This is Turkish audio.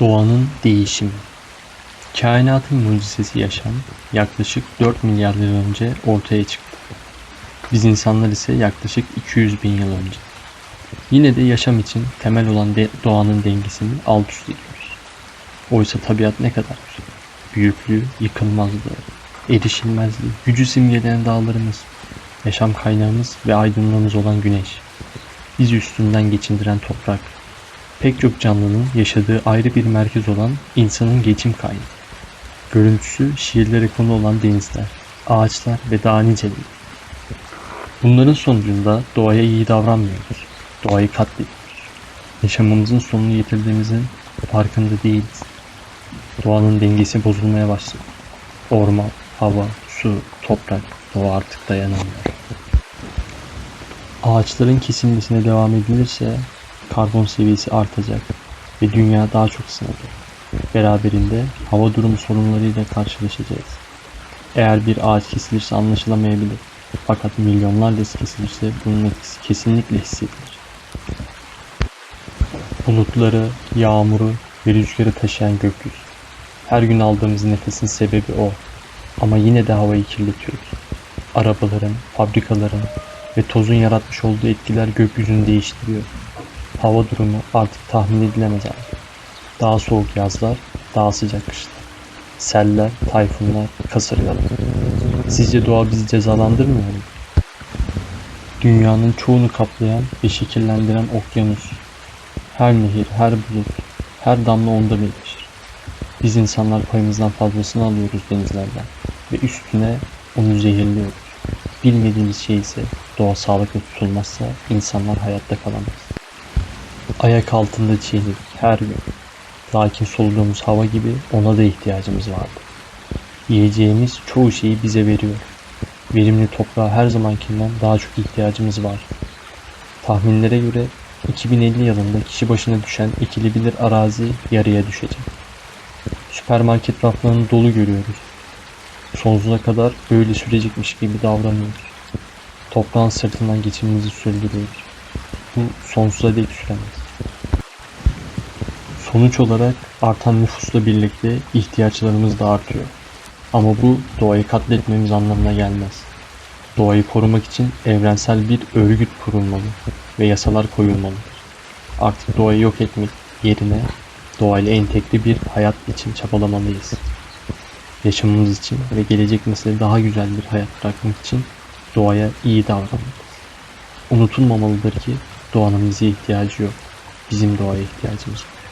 Doğanın değişimi. Kainatın mucizesi yaşam yaklaşık 4 milyar yıl önce ortaya çıktı. Biz insanlar ise yaklaşık 200 bin yıl önce. Yine de yaşam için temel olan de- doğanın dengesini alt üst ediyoruz. Oysa tabiat ne kadar. Büyüklüğü, yıkılmazlığı, erişilmezliği, gücü simgeleyen dağlarımız, yaşam kaynağımız ve aydınlığımız olan güneş. Bizi üstünden geçindiren toprak, pek çok canlının yaşadığı ayrı bir merkez olan insanın geçim kaynağı. Görüntüsü şiirlere konu olan denizler, ağaçlar ve daha niceleri. Bunların sonucunda doğaya iyi davranmıyoruz. Doğayı katlediyoruz. Yaşamımızın sonunu getirdiğimizin farkında değiliz. Doğanın dengesi bozulmaya başladı. Orman, hava, su, toprak, doğa artık dayanamıyor. Ağaçların kesilmesine devam edilirse karbon seviyesi artacak ve dünya daha çok ısınacak. Beraberinde hava durumu sorunlarıyla karşılaşacağız. Eğer bir ağaç kesilirse anlaşılamayabilir. Fakat milyonlarca kesilirse bunun etkisi kesinlikle hissedilir. Bulutları, yağmuru ve rüzgarı taşıyan gökyüzü. Her gün aldığımız nefesin sebebi o. Ama yine de havayı kirletiyoruz. Arabaların, fabrikaların ve tozun yaratmış olduğu etkiler gökyüzünü değiştiriyor. Hava durumu artık tahmin edilemez artık. Daha soğuk yazlar, daha sıcak kışlar. Seller, tayfunlar, kasırgalar. Sizce doğa bizi cezalandırmıyor mu? Dünyanın çoğunu kaplayan ve şekillendiren okyanus. Her nehir, her bulut, her damla onda birleşir. Biz insanlar payımızdan fazlasını alıyoruz denizlerden ve üstüne onu zehirliyoruz. Bilmediğimiz şey ise doğa sağlıklı tutulmazsa insanlar hayatta kalamaz. Ayak altında çiğnedik her gün. Lakin soluduğumuz hava gibi ona da ihtiyacımız vardı. Yiyeceğimiz çoğu şeyi bize veriyor. Verimli toprağa her zamankinden daha çok ihtiyacımız var. Tahminlere göre 2050 yılında kişi başına düşen ekilebilir arazi yarıya düşecek. Süpermarket raflarını dolu görüyoruz. Sonsuza kadar böyle sürecekmiş gibi davranıyoruz. Toprağın sırtından geçimimizi sürdürüyoruz. Bu sonsuza dek süremez. Sonuç olarak artan nüfusla birlikte ihtiyaçlarımız da artıyor. Ama bu doğayı katletmemiz anlamına gelmez. Doğayı korumak için evrensel bir örgüt kurulmalı ve yasalar koyulmalıdır. Artık doğayı yok etmek yerine doğayla entegre bir hayat için çabalamalıyız. Yaşamımız için ve gelecek nesile daha güzel bir hayat bırakmak için doğaya iyi davranmalıyız. Unutulmamalıdır ki doğanın bize ihtiyacı yok. Bizim doğaya ihtiyacımız var.